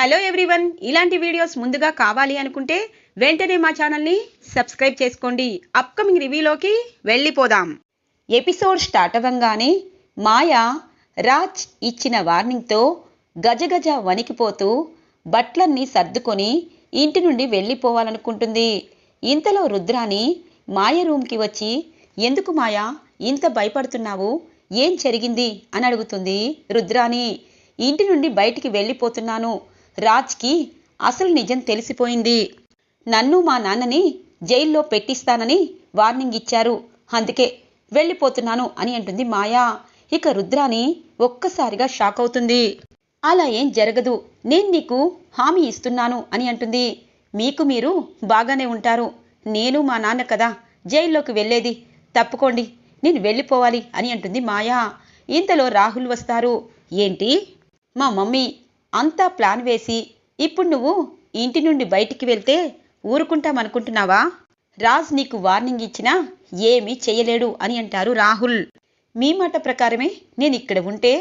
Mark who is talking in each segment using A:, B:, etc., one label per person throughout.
A: Hello everyone ఇలాంటి videos ముందుగా కావాలి అనుకుంటే వెంటనే మా ఛానల్ని సబ్స్క్రైబ్ చేసుకోండి. అప్కమింగ్ రివ్యూలోకి వెళ్ళిపోదాం. ఎపిసోడ్ స్టార్ట్ అవ్వంగానే మాయ రాజ్ ఇచ్చిన వార్నింగ్తో గజగజ వణికిపోతూ బట్లన్నీ సర్దుకొని ఇంటి నుండి వెళ్ళిపోవాలనుకుంటుంది. ఇంతలో రుద్రాని మాయ రూమ్కి వచ్చి ఎందుకు మాయ ఇంత భయపడుతున్నావు? ఏం జరిగింది? అని అడుగుతుంది రుద్రాని. ఇంటి నుండి బయటికి వెళ్ళిపోతున్నాను. రాజ్కి అసలు నిజం తెలిసిపోయింది. నన్ను మా నాన్నని జైల్లో పెట్టిస్తానని వార్నింగ్ ఇచ్చారు. అందుకే వెళ్ళిపోతున్నాను అని అంటుంది మాయా. ఇక రుద్రాని ఒక్కసారిగా షాక్ అవుతుంది. అలా ఏం జరగదు. నేను నీకు హామీ ఇస్తున్నాను అని అంటుంది. మీకు మీరు బాగానే ఉంటారు. నేను మా నాన్న కదా జైల్లోకి వెళ్ళేది. తప్పుకోండి. నేను వెళ్ళిపోవాలి అని అంటుంది మాయా. ఇంతలో రాహుల్ వస్తారు. ఏంటి? మా మమ్మీ అంతా ప్లాన్ వేసి ఇప్పుడు నువ్వు ఇంటి నుండి బయటికి వెళ్తే ఊరుకుంటామనుకుంటున్నావా? రాజ్ నీకు వార్నింగ్ ఇచ్చినా ఏమీ చెయ్యలేడు అని అంటారు రాహుల్. మీ మాట ప్రకారమే నేను ఇక్కడ ఉంటే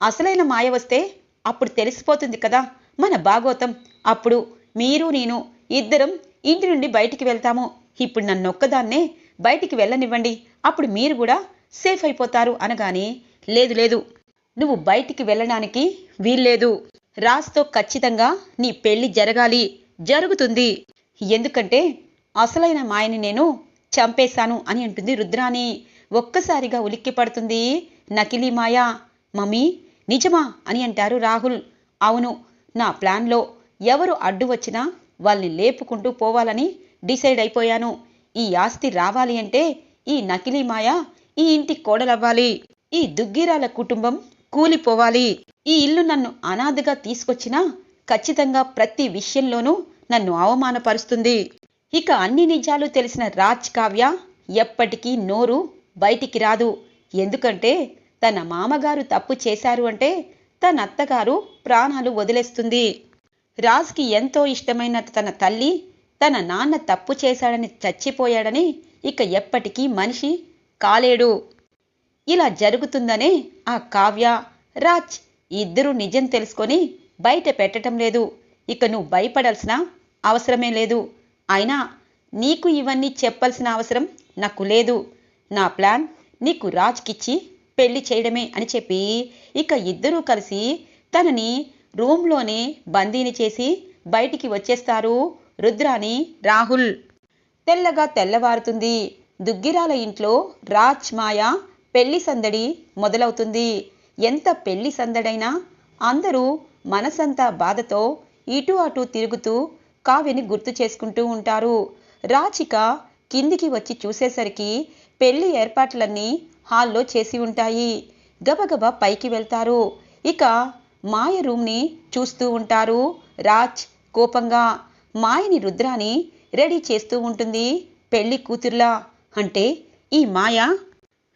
A: అసలైన మాయ వస్తే అప్పుడు తెలిసిపోతుంది కదా మన భాగోతం అప్పుడు మీరు నేను ఇద్దరం ఇంటి నుండి బయటికి వెళ్తాము. ఇప్పుడు నన్నొక్కదాన్నే బయటికి వెళ్ళనివ్వండి. అప్పుడు మీరు కూడా సేఫ్ అయిపోతారు అనగానే లేదు లేదు నువ్వు బయటికి వెళ్ళడానికి వీల్లేదు. రాజ్తో ఖచ్చితంగా నీ పెళ్ళి జరగాలి జరుగుతుంది. ఎందుకంటే అసలైన మాయని నేను చంపేశాను అని అంటుంది రుద్రాని ఒక్కసారిగా ఉలిక్కి పడుతుంది. నకిలీ మాయా. మమ్మీ నిజమా అని అంటారు రాహుల్. అవును నా ప్లాన్లో ఎవరు అడ్డు వచ్చినా వాళ్ళని లేపుకుంటూ పోవాలని డిసైడ్ అయిపోయాను. ఈ ఆస్తి రావాలి అంటే ఈ నకిలీ మాయ ఈ ఇంటి కోడలవ్వాలి. ఈ దుగ్గిరాల కుటుంబం కూలిపోవాలి. ఈ ఇల్లు నన్ను అనాథగా తీసుకొచ్చినా ఖచ్చితంగా ప్రతి విషయంలోనూ నన్ను అవమానపరుస్తుంది. ఇక అన్ని నిజాలు తెలిసిన రాజ్ కావ్య ఎప్పటికీ నోరు బయటికి రాదు. ఎందుకంటే తన మామగారు తప్పు చేశారు అంటే తన అత్తగారు ప్రాణాలు వదిలేస్తుంది. రాజ్కి ఎంతో ఇష్టమైన తన తల్లి తన నాన్న తప్పు చేశాడని చచ్చిపోయాడని ఇక ఎప్పటికీ మనిషి కాలేడు. ఇలా జరుగుతుందనే ఆ కావ్య రాజ్ ఇద్దరూ నిజం తెలుసుకొని బయట పెట్టటం లేదు. ఇక నువ్వు భయపడాల్సిన అవసరమే లేదు. అయినా నీకు ఇవన్నీ చెప్పాల్సిన అవసరం నాకు లేదు. నా ప్లాన్ నీకు రాజ్కిచ్చి పెళ్ళి చేయడమే అని చెప్పి ఇక ఇద్దరూ కలిసి తనని రూమ్లోనే బందీని చేసి బయటికి వచ్చేస్తారు రుద్రాని రాహుల్. తెల్లగా తెల్లవారుతుంది. దుగ్గిరాల ఇంట్లో రాజ్ మాయ పెళ్ళి సందడి మొదలవుతుంది. ఎంత పెళ్ళి సందడైనా అందరూ మనసంతా బాధతో ఇటు అటు తిరుగుతూ కావ్యని గుర్తు చేసుకుంటూ ఉంటారు. రాచిక కిందికి వచ్చి చూసేసరికి పెళ్ళి ఏర్పాట్లన్నీ హాల్లో చేసి ఉంటాయి. గబగబా పైకి వెళ్తారు. ఇక మాయ రూమ్ని చూస్తూ ఉంటారు రాజ్ కోపంగా. మాయని రుద్రాని రెడీ చేస్తూ ఉంటుంది పెళ్ళి కూతుర్లా. అంటే ఈ మాయ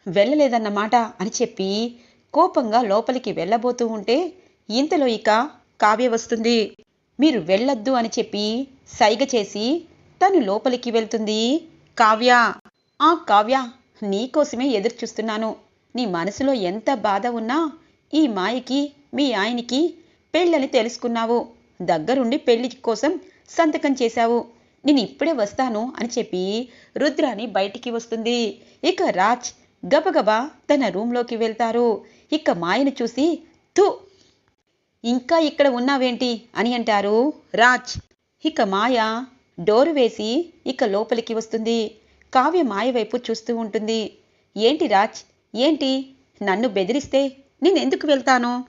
A: వెళ్ళలేదన్నమాట అని చెప్పి కోపంగా లోపలికి వెళ్ళబోతూ ఉంటే ఇంతలో ఇక కావ్య వస్తుంది. మీరు వెళ్ళొద్దు అని చెప్పి సైగ చేసి తను లోపలికి వెళ్తుంది. కావ్య ఆ కావ్య నీకోసమే ఎదురు చూస్తున్నాను నీ మనసులో ఎంత బాధ ఉన్నా ఈ మాయకి మీ ఆయనకి పెళ్ళని తెలుసుకున్నావు. దగ్గరుండి పెళ్ళి కోసం సంతకం చేశావు. నేను ఇప్పుడే వస్తాను అని చెప్పి రుద్రాని బయటికి వస్తుంది. ఇక రాజ్ గబగబా తన రూంలోకి వెళ్తారు. ఇక మాయను చూసి తు ఇంకా ఇక్కడ ఉన్నావేంటి? అని అంటారు రాజ్. ఇక మాయ డోరు వేసి ఇక లోపలికి వస్తుంది. కావ్య మాయ వైపు చూస్తూ ఉంటుంది. ఏంటి రాజ్? ఏంటి? నన్ను బెదిరిస్తే నేనెందుకు వెళ్తాను?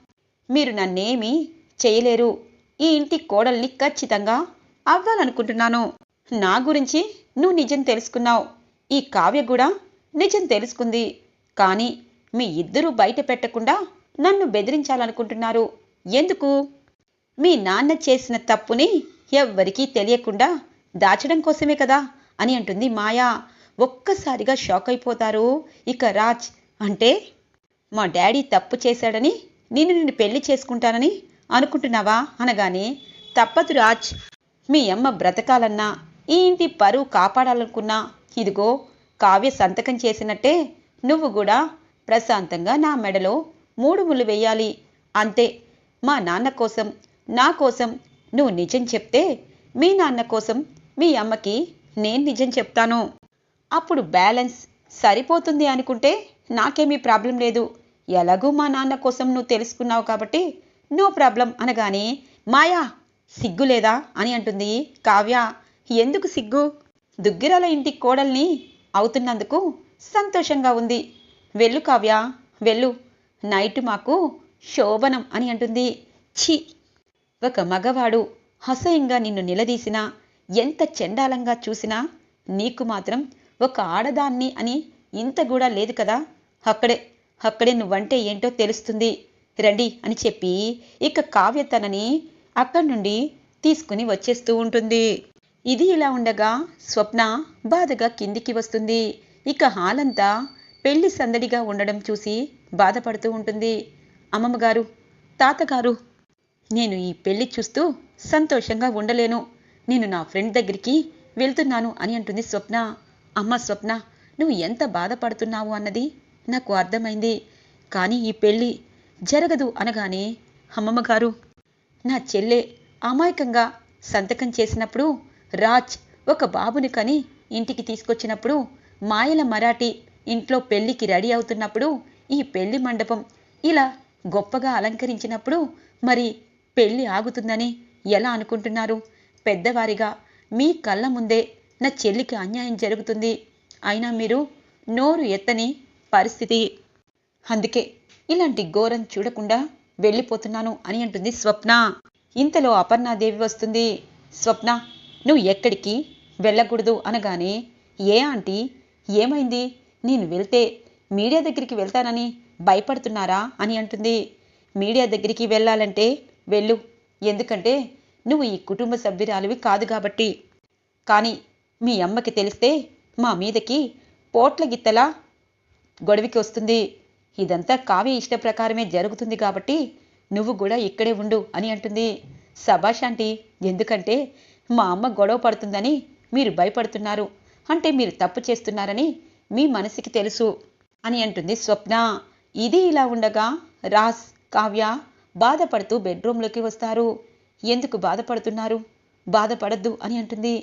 A: మీరు నన్నేమీ చేయలేరు. ఈ ఇంటి కోడల్ని ఖచ్చితంగా అవ్వాలనుకుంటున్నాను. నా గురించి నువ్వు నిజం తెలుసుకున్నావు. ఈ కావ్య కూడా నిజం తెలుసుకుంది. కానీ మీ ఇద్దరూ బయట పెట్టకుండా నన్ను బెదిరించాలనుకుంటున్నారు. ఎందుకు? మీ నాన్న చేసిన తప్పుని ఎవ్వరికీ తెలియకుండా దాచడం కోసమే కదా అని అంటుంది మాయా. ఒక్కసారిగా షాక్ అయిపోతారు. ఇక రాజ్ అంటే మా డాడీ తప్పు చేశాడని నేను నిన్ను పెళ్ళి చేసుకుంటానని అనుకుంటున్నావా? అనగానే తప్పదు రాజ్. మీ అమ్మ బ్రతకాలన్నా ఈ ఇంటి పరువు కాపాడాలనుకున్నా ఇదిగో కావ్య సంతకం చేసినట్టే నువ్వు కూడా ప్రశాంతంగా నా మెడలో మూడు ముళ్ళు వేయాలి. అంతే మా నాన్న కోసం నా కోసం నువ్వు నిజం చెప్తే మీ నాన్న కోసం మీ అమ్మకి నేను నిజం చెప్తాను. అప్పుడు బ్యాలెన్స్ సరిపోతుంది అనుకుంటే నాకేమీ ప్రాబ్లం లేదు. ఎలాగూ మా నాన్న కోసం నువ్వు తెలుసుకున్నావు కాబట్టి నో ప్రాబ్లం అనగానే మాయా సిగ్గు లేదా? అని అంటుంది కావ్య. ఎందుకు సిగ్గు? దుగ్గిరాల ఇంటి కోడల్ని అవుతున్నందుకు సంతోషంగా ఉంది. వెళ్ళు కావ్య వెళ్ళు. నైట్ మాకు శోభనం అని అంటుంది. ఛీ! ఒక మగవాడు అసహ్యంగా నిన్ను నిలదీసినా ఎంత చెండాలంగా చూసినా నీకు మాత్రం ఒక ఆడదాన్ని అని ఇంత కూడా లేదు కదా. అక్కడే అక్కడే నువ్వంటే ఏంటో తెలుస్తుంది. రండి అని చెప్పి ఇక కావ్య తనని అక్కడి నుండి తీసుకుని వచ్చేస్తూ ఉంటుంది. ఇది ఇలా ఉండగా స్వప్న బాధగా కిందికి వస్తుంది. ఇక హాలంతా పెళ్ళి సందడిగా ఉండడం చూసి బాధపడుతూ ఉంటుంది. అమ్మమ్మగారు తాతగారు నేను ఈ పెళ్ళి చూస్తూ సంతోషంగా ఉండలేను. నేను నా ఫ్రెండ్ దగ్గరికి వెళ్తున్నాను అని అంటుంది స్వప్న. అమ్మ స్వప్న నువ్వు ఎంత బాధపడుతున్నావు అన్నది నాకు అర్థమైంది. కానీ ఈ పెళ్ళి జరగదు అనగానే అమ్మమ్మగారు నా చెల్లె అమాయకంగా సంతకం చేసినప్పుడు రాజ్ ఒక బాబుని కని ఇంటికి తీసుకొచ్చినప్పుడు మాయల మరాఠీ ఇంట్లో పెళ్ళికి రెడీ అవుతున్నప్పుడు ఈ పెళ్ళి మండపం ఇలా గొప్పగా అలంకరించినప్పుడు మరి పెళ్ళి ఆగుతుందని ఎలా అనుకుంటున్నారు? పెద్దవారిగా మీ కళ్ళ ముందే నా చెల్లికి అన్యాయం జరుగుతుంది. అయినా మీరు నోరు ఎత్తని పరిస్థితి. అందుకే ఇలాంటి ఘోరం చూడకుండా వెళ్ళిపోతున్నాను అని అంటుంది స్వప్న. ఇంతలో అపర్ణాదేవి వస్తుంది. స్వప్న నువ్వు ఎక్కడికి వెళ్ళకూడదు అనగానే ఏ ఆంటీ? ఏమైంది? నేను వెళ్తే మీడియా దగ్గరికి వెళ్తానని భయపడుతున్నారా అని అంటుంది. మీడియా దగ్గరికి వెళ్ళాలంటే వెళ్ళు ఎందుకంటే నువ్వు ఈ కుటుంబ సభ్యురాలివి కాదు కాబట్టి. కానీ మీ అమ్మకి తెలిస్తే మా మీదకి పోట్ల గిత్తలా గొడవకి వస్తుంది. ఇదంతా కావ్య ఇష్ట ప్రకారమే జరుగుతుంది కాబట్టి నువ్వు కూడా ఇక్కడే ఉండు అని అంటుంది. సభాష్ ఆంటీ ఎందుకంటే మా అమ్మ గొడవ పడుతుందని మీరు భయపడుతున్నారు. అంటే మీరు తప్పు చేస్తున్నారని మీ మనసుకి తెలుసు అని అంటుంది స్వప్న. ఇది ఇలా ఉండగా రాస్ కావ్య బాధపడుతూ బెడ్రూమ్లోకి వస్తారు. ఎందుకు బాధపడుతున్నారు? బాధపడద్దు అని అంటుంది.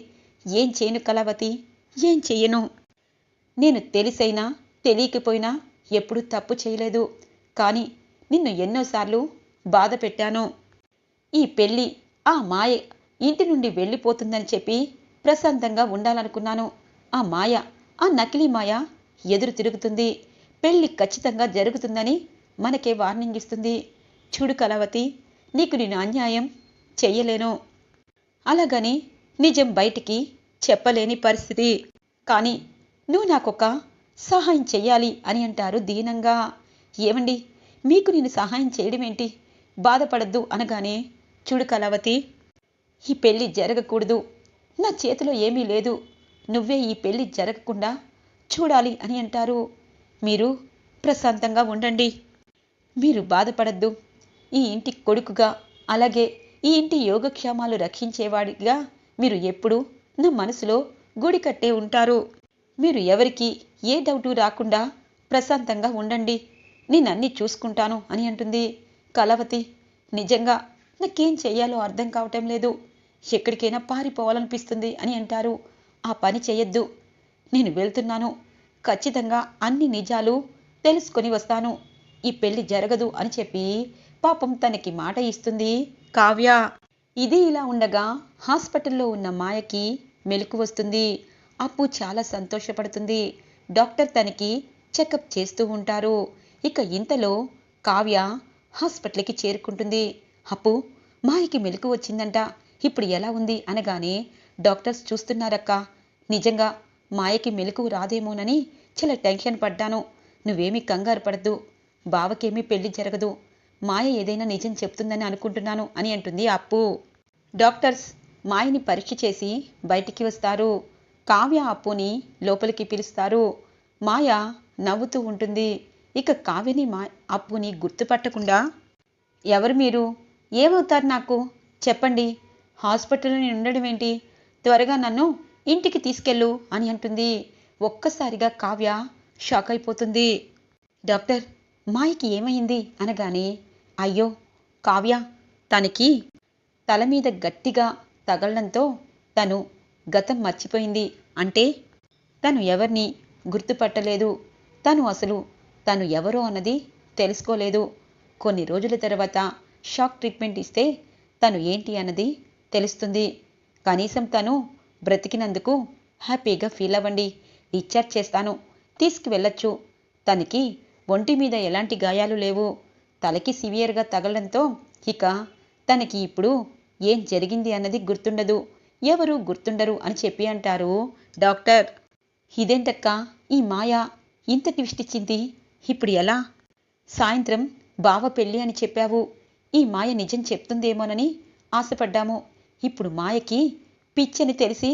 A: ఏం చేయను కళావతి? ఏం చెయ్యను? నేను తెలిసైనా తెలియకపోయినా ఎప్పుడూ తప్పు చేయలేదు. కానీ నిన్ను ఎన్నోసార్లు బాధ పెట్టాను. ఈ పెళ్ళి ఆ మాయ ఇంటి నుండి వెళ్ళిపోతుందని చెప్పి ప్రశాంతంగా ఉండాలనుకున్నాను. ఆ మాయ ఆ నకిలీ మాయ ఎదురు తిరుగుతుంది. పెళ్ళి ఖచ్చితంగా జరుగుతుందని మనకే వార్నింగ్ ఇస్తుంది. చూడు కళావతి నీకు నేను అన్యాయం చెయ్యలేను. అలాగని నిజం బయటికి చెప్పలేని పరిస్థితి. కానీ నువ్వు నాకొక సహాయం చెయ్యాలి అని అంటారు దీనంగా. ఏమండి? మీకు నేను సహాయం చేయడం ఏంటి బాధపడద్దు అనగానే చూడు కళావతి ఈ పెళ్ళి జరగకూడదు. నా చేతిలో ఏమీ లేదు. నువ్వే ఈ పెళ్ళి జరగకుండా చూడాలి అని అంటారు. మీరు ప్రశాంతంగా ఉండండి. మీరు బాధపడద్దు. ఈ ఇంటి కొడుకుగా అలాగే ఈ ఇంటి యోగక్షేమాలు రక్షించేవాడిగా మీరు ఎప్పుడూ నా మనసులో గుడి కట్టే ఉంటారు. మీరు ఎవరికి ఏ డౌటు రాకుండా ప్రశాంతంగా ఉండండి. నేను చూసుకుంటాను అని అంటుంది. కలవతి నిజంగా నాకేం చేయాలో అర్థం కావటం లేదు. ఎక్కడికైనా పారిపోవాలనిపిస్తుంది అని అంటారు. ఆ పని చేయొద్దు. నేను వెళ్తున్నాను. ఖచ్చితంగా అన్ని నిజాలు తెలుసుకొని వస్తాను. ఈ పెళ్ళి జరగదు అని చెప్పి పాపం తనకి మాట ఇస్తుంది కావ్య. ఇది ఇలా ఉండగా హాస్పిటల్లో ఉన్న మాయకి మెలకు వస్తుంది. అప్పు చాలా సంతోషపడుతుంది. డాక్టర్ తనకి చెకప్ చేస్తూ ఉంటారు. ఇక ఇంతలో కావ్య హాస్పిటల్కి చేరుకుంటుంది. అప్పు మాయకి మెలకు వచ్చిందంట. ఇప్పుడు ఎలా ఉంది అనగానే డాక్టర్స్ చూస్తున్నారక్క. నిజంగా మాయకి మెలకు రాదేమోనని చాలా టెన్షన్ పడ్డాను. నువ్వేమీ కంగారు పడద్దు. బావకేమీ పెళ్ళి జరగదు. మాయ ఏదైనా నిజం చెప్తుందని అనుకుంటున్నాను అని అంటుంది అప్పు. డాక్టర్స్ మాయని పరీక్ష చేసి బయటికి వస్తారు. కావ్య అప్పుని లోపలికి పిలుస్తారు. మాయ నవ్వుతూ ఉంటుంది. ఇక కావ్యని మా అప్పుని గుర్తుపట్టకుండా ఎవరు మీరు? ఏమవుతారు నాకు? చెప్పండి. హాస్పిటల్లో ఉండడం ఏంటి త్వరగా నన్ను ఇంటికి తీసుకెళ్ళు అని అంటుంది. ఒక్కసారిగా కావ్య షాక్ అయిపోతుంది. డాక్టర్ మాయకి ఏమైంది? అనగానే అయ్యో కావ్య తనకి తల మీద గట్టిగా తగలడంతో తను గతం మర్చిపోయింది. అంటే తను ఎవరిని గుర్తుపట్టలేదు? తను అసలు తను ఎవరో అన్నది తెలుసుకోలేదు. కొన్ని రోజుల తర్వాత షాక్ ట్రీట్మెంట్ ఇస్తే తను ఏంటి అన్నది తెలుస్తుంది. కనీసం తను బ్రతికినందుకు హ్యాపీగా ఫీల్ అవ్వండి. డిశ్చార్జ్ చేస్తాను. తీసుకువెళ్ళొచ్చు. తనకి ఒంటి మీద ఎలాంటి గాయాలు లేవు. తలకి సివియర్గా తగలడంతో ఇక తనకి ఇప్పుడు ఏం జరిగింది అన్నది గుర్తుండదు. ఎవరు గుర్తుండరు అని చెప్పి అంటారు డాక్టర్. ఇదేంటక్క? ఈ మాయ ఇంత ట్విస్ట్ ఇచ్చింది ఇప్పుడు ఎలా? సాయంత్రం బావ పెళ్ళి అని చెప్పావు. ఈ మాయ నిజం చెప్తుందేమోనని ఆశపడ్డాము. ఇప్పుడు మాయకి పిచ్చని తెలిసి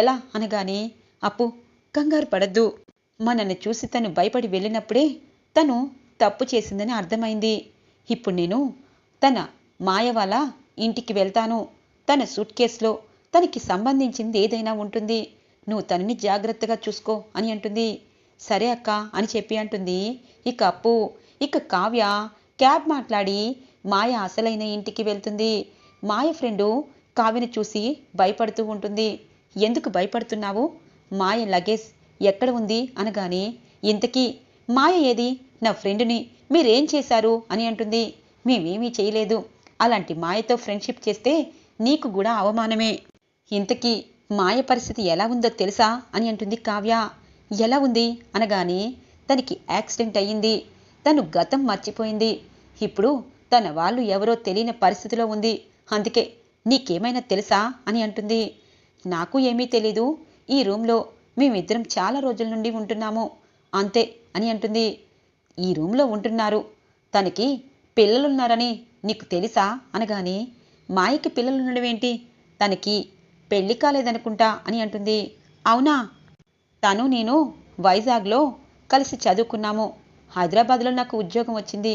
A: ఎలా అనగానే అప్పు కంగారు పడద్దు. మనల్ని చూసి తను భయపడి వెళ్ళినప్పుడే తను తప్పు చేసిందని అర్థమైంది. ఇప్పుడు నేను తన మాయ వాళ్ళ ఇంటికి వెళ్తాను. తన సూట్ కేసులో తనకి సంబంధించింది ఏదైనా ఉంటుంది. నువ్వు తనని జాగ్రత్తగా చూసుకో అని అంటుంది. సరే అక్క అని చెప్పి అంటుంది. ఇక అప్పు ఇక కావ్య క్యాబ్ మాట్లాడి మాయ అసలైన ఇంటికి వెళ్తుంది. మాయ ఫ్రెండు కావ్యని చూసి భయపడుతూ ఉంటుంది. ఎందుకు భయపడుతున్నావు? మాయ లగేజ్ ఎక్కడ ఉంది? అనగానే ఇంతకీ మాయ ఏది? నా ఫ్రెండుని మీరేం చేశారు? అని అంటుంది. మేమేమీ చేయలేదు. అలాంటి మాయతో ఫ్రెండ్షిప్ చేస్తే నీకు కూడా అవమానమే. ఇంతకీ మాయ పరిస్థితి ఎలా ఉందో తెలుసా? అని అంటుంది కావ్య. ఎలా ఉంది? అనగానే తనకి యాక్సిడెంట్ అయ్యింది. తను గతం మర్చిపోయింది. ఇప్పుడు తన వాళ్ళు ఎవరో తెలియని పరిస్థితిలో ఉంది. అందుకే నీకేమైనా తెలుసా అని అంటుంది. నాకు ఏమీ తెలీదు. ఈ రూమ్లో మేమిద్దరం చాలా రోజుల నుండి ఉంటున్నాము. అంతే అని అంటుంది. ఈ రూమ్లో ఉంటున్నారు. తనకి పిల్లలున్నారని నీకు తెలుసా అనగానే మాయకి పిల్లలు ఉండడమేంటి తనకి పెళ్ళి కాలేదనుకుంటా అని అంటుంది. అవునా? తను నేను వైజాగ్లో కలిసి చదువుకున్నాము. హైదరాబాద్లో నాకు ఉద్యోగం వచ్చింది.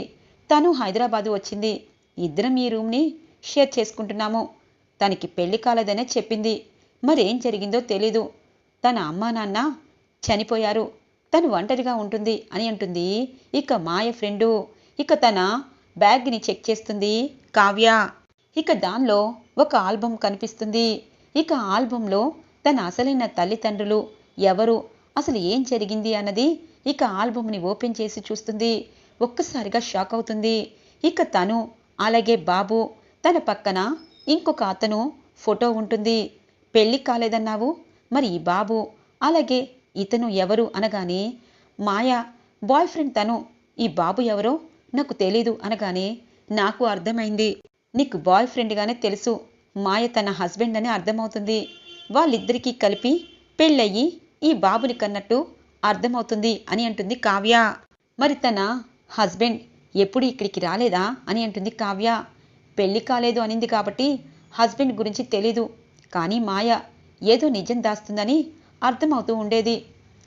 A: తను హైదరాబాదు వచ్చింది. ఇద్దరం ఈ రూమ్ని షేర్ చేసుకుంటున్నాము. తనకి పెళ్ళి కాలేదనే చెప్పింది. మరేం జరిగిందో తెలీదు. తన అమ్మా నాన్న చనిపోయారు. తను ఒంటరిగా ఉంటుంది అని అంటుంది ఇక మాయ ఫ్రెండు. ఇక తన బ్యాగ్ని చెక్ చేస్తుంది కావ్య. ఇక దానిలో ఒక ఆల్బమ్ కనిపిస్తుంది. ఇక ఆల్బంలో తన అసలైన తల్లిదండ్రులు ఎవరు అసలు ఏం జరిగింది అన్నది ఇక ఆల్బమ్ని ఓపెన్ చేసి చూస్తుంది. ఒక్కసారిగా షాక్ అవుతుంది. ఇక తను అలాగే బాబు తన పక్కన ఇంకొక అతను ఫోటో ఉంటుంది. పెళ్ళి కాలేదన్నావు? మరి ఈ బాబు? అలాగే ఇతను ఎవరు అనగానే మాయ బాయ్ ఫ్రెండ్ తను. ఈ బాబు ఎవరో నాకు తెలీదు అనగానే నాకు అర్థమైంది. నీకు బాయ్ ఫ్రెండ్గానే తెలుసు. మాయ తన హస్బెండ్ అని అర్థమవుతుంది. వాళ్ళిద్దరికీ కలిపి పెళ్ళయ్యి ఈ బాబుని కన్నట్టు అర్థమవుతుంది అని అంటుంది కావ్య. మరి తన హస్బెండ్ ఎప్పుడు ఇక్కడికి రాలేదా? అని అంటుంది కావ్య. పెళ్ళి కాలేదు అనింది కాబట్టి హస్బెండ్ గురించి తెలీదు. కానీ మాయ ఏదో నిజం దాస్తుందని అర్థమవుతూ ఉండేది.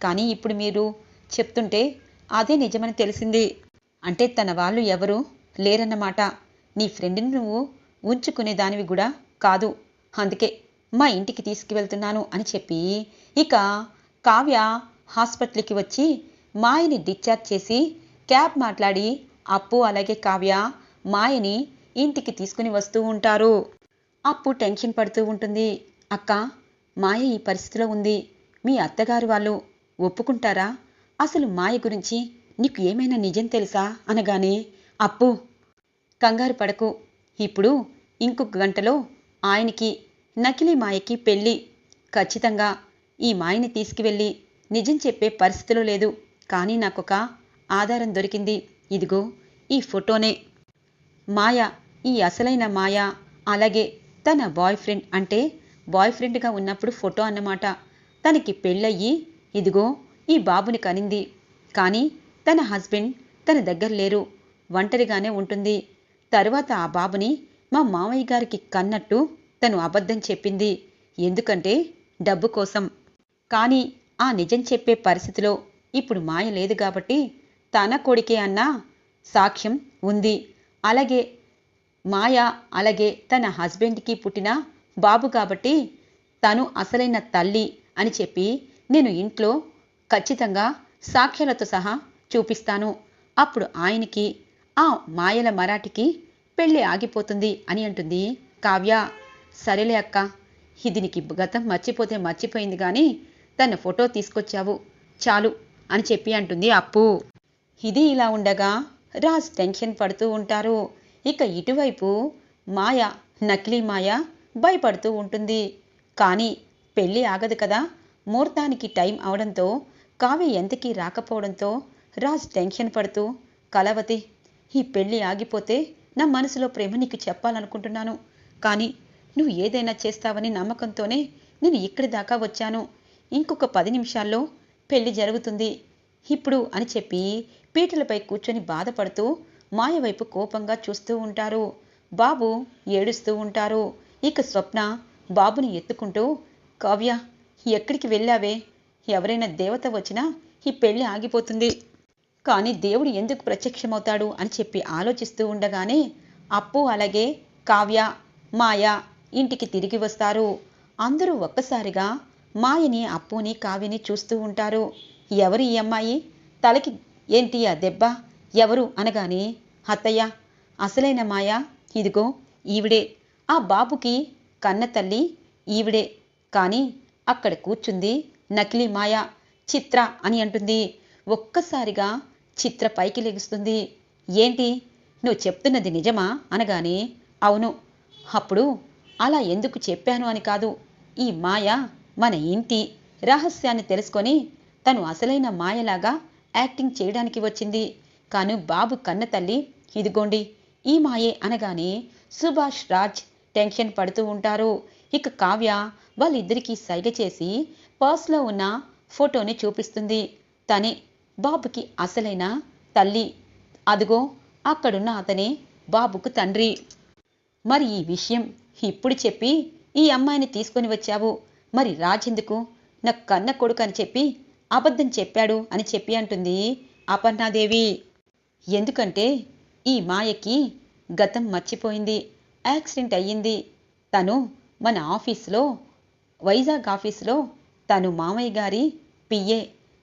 A: కానీ ఇప్పుడు మీరు చెప్తుంటే అదే నిజమని తెలిసింది. అంటే తన వాళ్ళు ఎవరు? లేరన్నమాట. నీ ఫ్రెండ్ని నువ్వు ఉంచుకునే దానివి కూడా కాదు. అందుకే మా ఇంటికి తీసుకువెళ్తున్నాను అని చెప్పి ఇక కావ్య హాస్పిటల్కి వచ్చి మాయని డిశ్చార్జ్ చేసి క్యాబ్ మాట్లాడి అప్పు అలాగే కావ్య మాయని ఇంటికి తీసుకుని వస్తూ ఉంటారు. అప్పు టెన్షన్ పడుతూ ఉంటుంది. అక్క మాయ ఈ పరిస్థితిలో ఉంది. మీ అత్తగారు వాళ్ళు ఒప్పుకుంటారా? అసలు మాయ గురించి నీకు ఏమైనా నిజం తెలుసా? అనగానే అప్పు కంగారు పడకు. ఇప్పుడు ఇంకొక గంటలో ఆయనకి నకిలీ మాయకి పెళ్ళి. ఖచ్చితంగా ఈ మాయని తీసుకువెళ్ళి నిజం చెప్పే పరిస్థితిలో లేదు. కానీ నాకొక ఆధారం దొరికింది. ఇదిగో ఈ ఫోటోనే. మాయ ఈ అసలైన మాయ అలాగే తన బాయ్ ఫ్రెండ్ అంటే బాయ్ ఫ్రెండ్గా ఉన్నప్పుడు ఫోటో అన్నమాట. తనకి పెళ్ళయ్యి ఇదిగో ఈ బాబుని కనింది. కానీ తన హస్బెండ్ తన దగ్గర లేరు. ఒంటరిగానే ఉంటుంది. తరువాత ఆ బాబుని మా మామయ్య గారికి కన్నట్టు తను అబద్ధం చెప్పింది. ఎందుకంటే డబ్బు కోసం. కానీ ఆ నిజం చెప్పే పరిస్థితిలో ఇప్పుడు మాయ లేదు కాబట్టి తన కొడుకే అన్న సాక్ష్యం ఉంది. అలాగే మాయ అలాగే తన హస్బెండ్కి పుట్టిన బాబు కాబట్టి తను అసలైన తల్లి అని చెప్పి నేను ఇంట్లో ఖచ్చితంగా సాక్ష్యాలతో సహా చూపిస్తాను. అప్పుడు ఆయనకి ఆ మాయల మరాఠీకి పెళ్ళి ఆగిపోతుంది అని అంటుంది కావ్య. సరేలే అక్క ఇది నీకు గతం మర్చిపోతే మర్చిపోయింది కానీ తన ఫోటో తీసుకొచ్చావు చాలు అని చెప్పి అంటుంది అప్పు. ఇది ఇలా ఉండగా రాజ్ టెన్షన్ పడుతూ ఉంటారు. ఇక ఇటువైపు మాయ నకిలీ మాయ భయపడుతూ ఉంటుంది. కానీ పెళ్ళి ఆగదు కదా. ముహూర్తానికి టైం అవడంతో కావ్య ఎంతకీ రాకపోవడంతో రాజ్ టెన్షన్ పడుతూ కలవతి ఈ పెళ్ళి ఆగిపోతే నా మనసులో ప్రేమ నీకు చెప్పాలనుకుంటున్నాను. కానీ నువ్వు ఏదైనా చేస్తావని నమ్మకంతోనే నేను ఇక్కడి దాకా వచ్చాను. ఇంకొక పది నిమిషాల్లో పెళ్ళి జరుగుతుంది. ఇప్పుడు అని చెప్పి పీటలపై కూర్చొని బాధపడుతూ మాయ వైపు కోపంగా చూస్తూ ఉంటారు. బాబు ఏడుస్తూ ఉంటారు. ఇక స్వప్న బాబుని ఎత్తుకుంటూ కావ్య ఎక్కడికి వెళ్ళావే? ఎవరైనా దేవత వచ్చినా ఈ పెళ్ళి ఆగిపోతుంది. కానీ దేవుడు ఎందుకు ప్రత్యక్షమవుతాడు? అని చెప్పి ఆలోచిస్తూ ఉండగానే అప్పు అలాగే కావ్య మాయ ఇంటికి తిరిగి వస్తారు. అందరూ ఒక్కసారిగా మాయని అప్పుని కావ్యని చూస్తూ ఉంటారు. ఎవరు ఈ అమ్మాయి? తలకి ఏంటి ఆ దెబ్బ? ఎవరు అనగానే అత్తయ్య అసలైన మాయ ఇదిగో ఈవిడే. ఆ బాబుకి కన్న తల్లి ఈవిడే. కానీ అక్కడ కూర్చుంది నకిలీ మాయ. చిత్ర అని అంటుంది. ఒక్కసారిగా చిత్ర పైకి లెగుస్తుంది. ఏంటి? నువ్వు చెప్తున్నది నిజమా? అనగానే అవును. అప్పుడు అలా ఎందుకు చెప్పాను అని కాదు. ఈ మాయ మన ఇంటి రహస్యాన్ని తెలుసుకొని తను అసలైన మాయలాగా యాక్టింగ్ చేయడానికి వచ్చింది. కాను బాబు కన్న తల్లి ఇదిగోండి ఈ మాయే అనగానే సుభాష్ రాజ్ టెన్షన్ పడుతూ ఉంటారు. ఇక కావ్య వాళ్ళిద్దరికీ సైగ చేసి పర్స్లో ఉన్న ఫోటోని చూపిస్తుంది. తనే బాబుకి అసలైన తల్లి. అదిగో అక్కడున్న అతనే బాబుకు తండ్రి. మరి ఈ విషయం ఇప్పుడు చెప్పి ఈ అమ్మాయిని తీసుకొని వచ్చావు. మరి రాజెందుకు నా కన్న కొడుకు అని చెప్పి అబద్ధం చెప్పాడు అని చెప్పి అంటుంది అపర్ణాదేవి. ఎందుకంటే ఈ మాయకి గతం మర్చిపోయింది యాక్సిడెంట్ అయ్యింది. తను మన ఆఫీస్లో వైజాగ్ ఆఫీస్లో తను మామయ్య గారి పిఏ.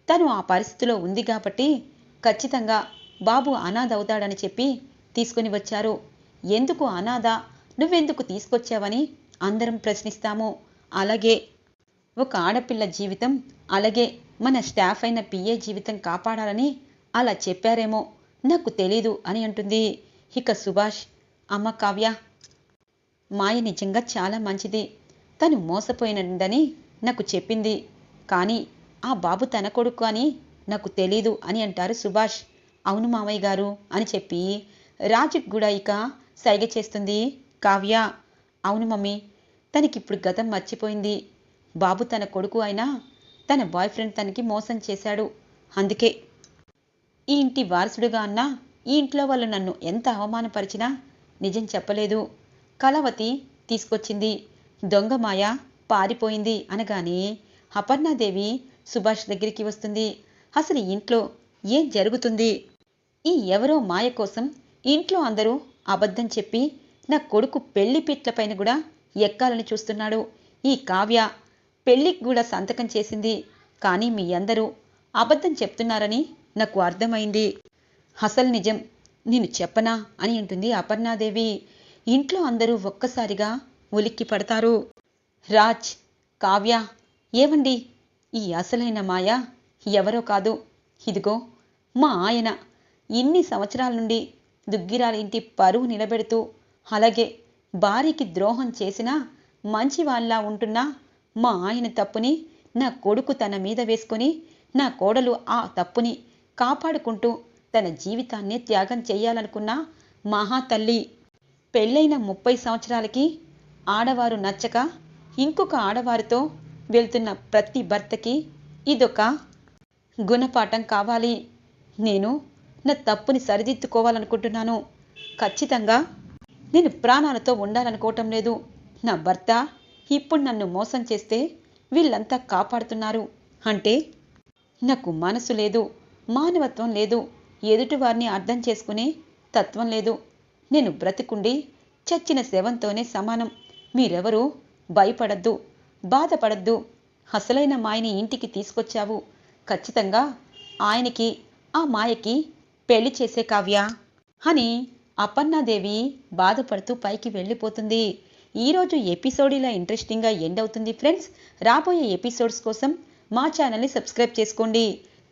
A: తను ఆ పరిస్థితిలో ఉంది కాబట్టి ఖచ్చితంగా బాబు అనాథ అవుతాడని చెప్పి తీసుకుని వచ్చారు. ఎందుకు అనాథ? నువ్వెందుకు తీసుకొచ్చావని అందరం ప్రశ్నిస్తాము. అలాగే ఒక ఆడపిల్ల జీవితం అలాగే మన స్టాఫ్ అయిన పిఏ జీవితం కాపాడాలని అలా చెప్పారేమో. నాకు తెలీదు అని అంటుంది. ఇక సుభాష్ అమ్మ కావ్య మాయ నిజంగా చాలా మంచిది. తను మోసపోయినదని నాకు చెప్పింది. కానీ ఆ బాబు తన కొడుకు అని నాకు తెలీదు అని అంటారు సుభాష్. అవును మామయ్య గారు అని చెప్పి రాజుకు కూడా ఇక సైగ చేస్తుంది. కావ్య అవును మమ్మీ తనకిప్పుడు గతం మర్చిపోయింది. బాబు తన కొడుకు అయినా తన బాయ్ ఫ్రెండ్ తనకి మోసం చేశాడు. అందుకే ఈ ఇంటి వారసుడుగా అన్నా ఈ ఇంట్లో వాళ్ళు నన్ను ఎంత అవమానపరిచినా నిజం చెప్పలేదు. కళావతి తీసుకొచ్చింది. దొంగమాయ పారిపోయింది అనగానే అపర్ణాదేవి సుభాష్ దగ్గరికి వస్తుంది. అసలు ఇంట్లో ఏం జరుగుతుంది? ఈ ఎవరో మాయ కోసం ఇంట్లో అందరూ అబద్ధం చెప్పి నా కొడుకు పెళ్ళి పీట్లపైన కూడా ఎక్కాలని చూస్తున్నాడు. ఈ కావ్య పెళ్ళికి కూడా సంతకం చేసింది. కానీ మీ అందరూ అబద్ధం చెప్తున్నారని నాకు అర్థమైంది. అసలు నిజం నేను చెప్పనా అని అంటుంది అపర్ణాదేవి. ఇంట్లో అందరూ ఒక్కసారిగా ఉలిక్కి పడతారు. రాజ్ కావ్య ఏమండి ఈ అసలైన మాయ ఎవరో కాదు. ఇదిగో మా ఆయన ఇన్ని సంవత్సరాల నుండి దుగ్గిరాల ఇంటి పరువు నిలబెడుతూ అలాగే భార్యకి ద్రోహం చేసినా మంచి వాళ్ళ ఉంటున్నా మా ఆయన తప్పుని నా కొడుకు తన మీద వేసుకొని నా కోడలు ఆ తప్పుని కాపాడుకుంటూ తన జీవితాన్ని త్యాగం చేయాలనుకున్న మహా తల్లి పెళ్ళైన ముప్పై సంవత్సరాలకి ఆడవారు నచ్చక ఇంకొక ఆడవారితో వెళ్తున్న ప్రతి భర్తకి ఇదొక గుణపాఠం కావాలి. నేను నా తప్పుని సరిదిద్దుకోవాలనుకుంటున్నాను. ఖచ్చితంగా నేను ప్రాణాలతో ఉండాలనుకోవటం లేదు. నా భర్త ఇప్పుడు నన్ను మోసం చేస్తే వీళ్ళంతా కాపాడుతున్నారు. అంటే నాకు మనసు లేదు. మానవత్వం లేదు. ఎదుటివారిని అర్థం చేసుకునే తత్వం లేదు. నేను బ్రతికుండి చచ్చిన శవంతోనే సమానం. మీరెవరూ భయపడద్దు బాధపడద్దు. అసలైన మాయని ఇంటికి తీసుకొచ్చావు. ఖచ్చితంగా ఆయనకి ఆ మాయకి పెళ్ళి చేసే కావ్య. అని అపన్నాదేవి బాధపడుతూ పైకి వెళ్ళిపోతుంది. ఈరోజు ఎపిసోడ్ ఇలా ఇంట్రెస్టింగ్గా ఎండ్ అవుతుంది. ఫ్రెండ్స్ రాబోయే ఎపిసోడ్స్ కోసం మా ఛానల్ని సబ్స్క్రైబ్ చేసుకోండి.